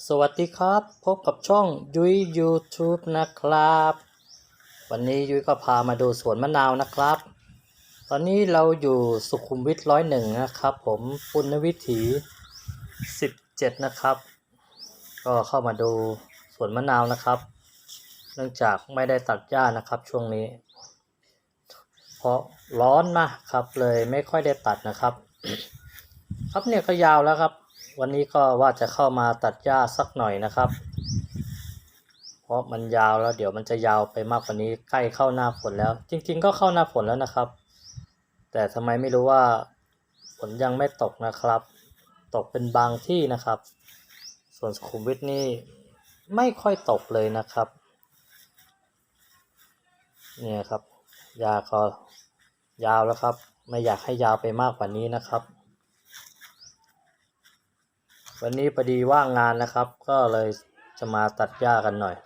สวัสดีครับ พบกับช่องยุ้ย YouTube นะครับ วันนี้ยุ้ยก็พามาดูสวนมะนาวนะครับ ตอนนี้เราอยู่สุขุมวิทร้อยหนึ่งนะครับ ผมปุณณวิถี 17 นะครับ ก็เข้ามาดูสวนมะนาวนะครับ เนื่องจากไม่ได้ตัดหญ้านะครับช่วงนี้ เพราะร้อนมากครับเลยไม่ค่อยได้ตัดนะครับ ครับเนี่ยก็ยาวแล้วครับ วันนี้ก็ว่าจะเข้ามาตัดหญ้าสักหน่อยนะครับ เพราะมันยาวแล้วเดี๋ยวมันจะยาวไปมากกว่านี้ใกล้เข้าหน้าฝนแล้ว จริง ๆ ก็เข้าหน้าฝนแล้วนะครับ แต่ทำไมไม่รู้ว่าฝนยังไม่ตกนะครับ ตกเป็นบางที่นะครับ ส่วนสุขุมวิทนี่ไม่ค่อยตกเลยนะครับ เนี่ยครับยาก็ยาวแล้วครับ ไม่อยากให้ยาวไปมากกว่านี้นะครับ วันนี้พอดีว่างงานนะครับ ก็เลยจะมาตัดหญ้ากันหน่อย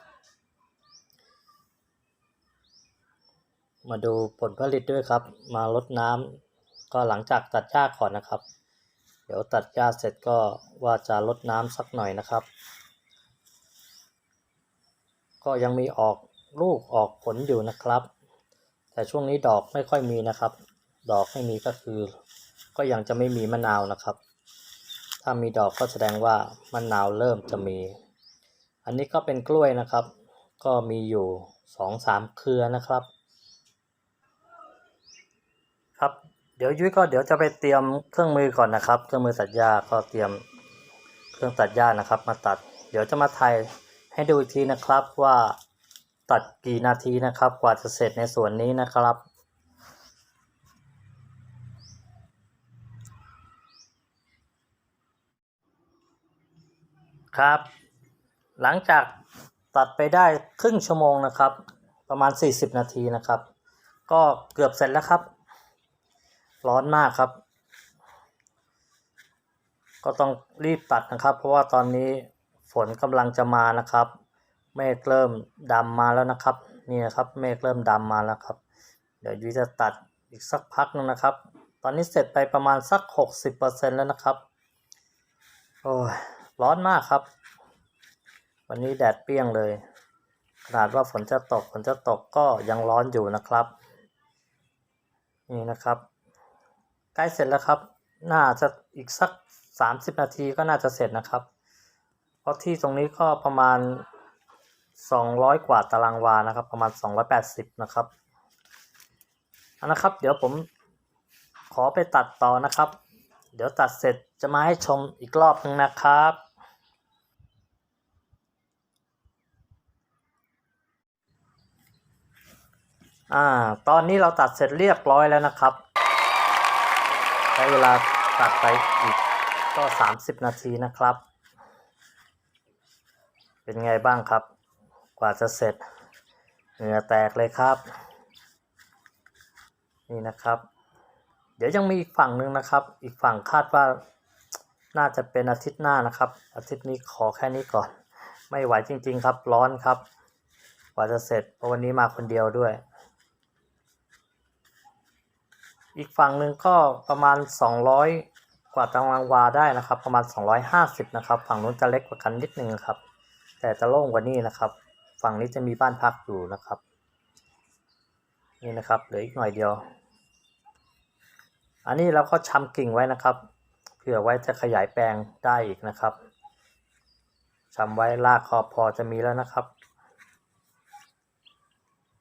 มาดูผลผลิตด้วยครับ มาลดน้ำก็หลังจากตัดหญ้าก่อนนะครับ เดี๋ยวตัดหญ้าเสร็จก็ว่าจะลดน้ำสักหน่อยนะครับ ก็ยังมีออกลูกออกผลอยู่นะครับ แต่ช่วงนี้ดอกไม่ค่อยมีนะครับ ดอกไม่มีก็คือ ก็ยังจะไม่มีมะนาวนะครับ ถ้ามีดอกก็แสดงว่ามะนาวเริ่มจะมี อันนี้ก็เป็นกล้วยนะครับ ก็มีอยู่สองสามเครือนะครับ ครับ เดี๋ยวยุ้ยก็เดี๋ยวจะไปเตรียมเครื่องมือก่อนนะครับ เครื่องมือตัดหญ้าก็เตรียมเครื่องตัดหญ้านะครับ มาตัด เดี๋ยวจะมาถ่ายให้ดูอีกทีนะครับว่าตัดกี่นาทีนะครับ กว่าจะเสร็จในส่วนนี้นะครับ ครับ หลังจากตัดไปได้ครึ่งชั่วโมงนะครับ ประมาณ 40 นาทีนะครับ ก็เกือบเสร็จแล้วครับ ร้อนมากครับ ก็ต้องรีบตัดนะครับ เพราะว่าตอนนี้ฝนกำลังจะมานะครับ เมฆเริ่มดำมาแล้วนะครับ นี่นะครับเมฆเริ่มดำมาแล้วครับ เดี๋ยวยุ้ยจะตัดอีกสักพักนึงนะครับ ตอนนี้เสร็จไปประมาณสัก 60%แล้วนะครับ โอ้ย ร้อนมากครับ วันนี้แดดเปรี้ยงเลย ขนาดว่าฝนจะตกฝนจะตกก็ยังร้อนอยู่นะครับ นี่นะครับใกล้เสร็จแล้วครับ น่าจะอีกสัก 30 นาทีก็น่าจะเสร็จนะครับ เพราะที่ตรงนี้ก็ประมาณ 200 กว่าตารางวานะครับ ประมาณ 280 นะครับเอานะครับ เดี๋ยวผมขอไปตัดต่อนะครับ เดี๋ยวตัดเสร็จจะมาให้ชมอีกรอบนึงนะครับ อ่า ตอนนี้เราตัดเสร็จเรียบร้อยแล้วนะครับ ใช้เวลาตัดไปอีกก็ 30 นาทีนะครับ เป็นไงบ้างครับ กว่าจะเสร็จ เหงื่อแตกเลยครับ นี่นะครับ เดี๋ยวยังมีอีกฝั่งหนึ่งนะครับ อีกฝั่งคาดว่าน่าจะเป็นอาทิตย์หน้านะครับ อาทิตย์นี้ขอแค่นี้ก่อน ไม่ไหวจริง ๆ ครับ ร้อนครับ กว่าจะเสร็จเพราะวันนี้มาคนเดียวด้วย อีกฝั่งหนึ่งก็ประมาณ 200 กว่าตารางวาได้นะครับ ประมาณ 250 นะครับ ฝั่งนู้นจะเล็กกว่ากันนิดนึงครับ แต่จะโล่งกว่านี้นะครับ ฝั่งนี้จะมีบ้านพักอยู่นะครับ นี่นะครับเหลืออีกหน่อยเดียว อันนี้เราก็ชำกิ่งไว้นะครับเผื่อไว้จะขยายแปลงได้อีกนะครับชำไว้รากขอบพอจะมีแล้วนะครับ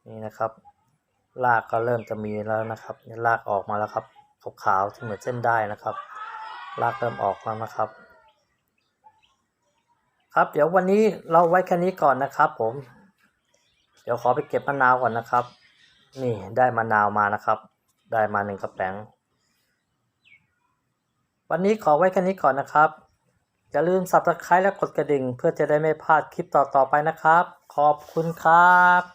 นี่นะครับ รากก็เริ่มจะมีแล้วนะครับรากออกมาแล้วครับขาวๆที่เหมือนเส้นได้นะครับรากเริ่มออกแล้วนะครับ ครับเดี๋ยววันนี้เราไว้แค่นี้ก่อนนะครับ ผม เดี๋ยวขอไปเก็บมะนาวก่อนนะครับ นี่ได้มะนาวมานะครับ ได้มาหนึ่งกระแป้งวันนี้ขอไว้แค่นี้ก่อนนะครับ อย่าลืม subscribe และกดกระดิ่ง เพื่อจะได้ไม่พลาดคลิปต่อๆไปนะครับ ขอบคุณครับ